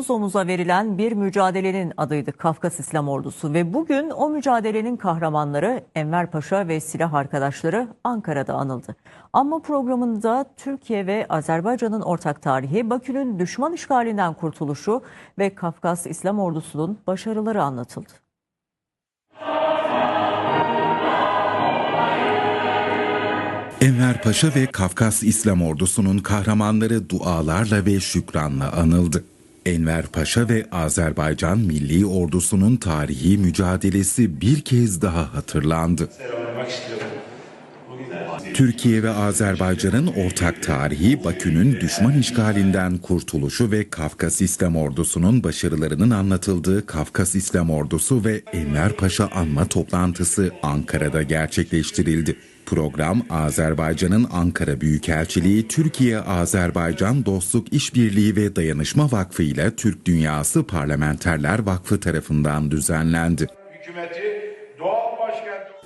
Omuz omuza verilen bir mücadelenin adıydı Kafkas İslam Ordusu ve bugün o mücadelenin kahramanları Enver Paşa ve silah arkadaşları Ankara'da anıldı. Ama programında Türkiye ve Azerbaycan'ın ortak tarihi, Bakü'nün düşman işgalinden kurtuluşu ve Kafkas İslam Ordusu'nun başarıları anlatıldı. Enver Paşa ve Kafkas İslam Ordusu'nun kahramanları dualarla ve şükranla anıldı. Enver Paşa ve Azerbaycan Milli Ordusu'nun tarihi mücadelesi bir kez daha hatırlandı. Türkiye ve Azerbaycan'ın ortak tarihi Bakü'nün düşman işgalinden kurtuluşu ve Kafkas İslam Ordusu'nun başarılarının anlatıldığı Kafkas İslam Ordusu ve Enver Paşa anma toplantısı Ankara'da gerçekleştirildi. Program Azerbaycan'ın Ankara Büyükelçiliği Türkiye-Azerbaycan Dostluk İşbirliği ve Dayanışma Vakfı ile Türk Dünyası Parlamenterler Vakfı tarafından düzenlendi. hükümeti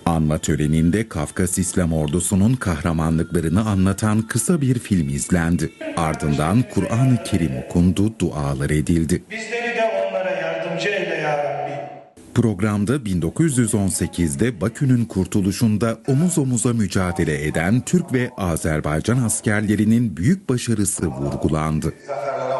Anma töreninde Kafkas İslam Ordusu'nun kahramanlıklarını anlatan kısa bir film izlendi. Ardından Kur'an-ı Kerim okundu, dualar edildi. bizleri de onlara yardımcı eyle ya Rabbi. Programda 1918'de Bakü'nün kurtuluşunda omuz omuza mücadele eden Türk ve Azerbaycan askerlerinin büyük başarısı vurgulandı. zaferlere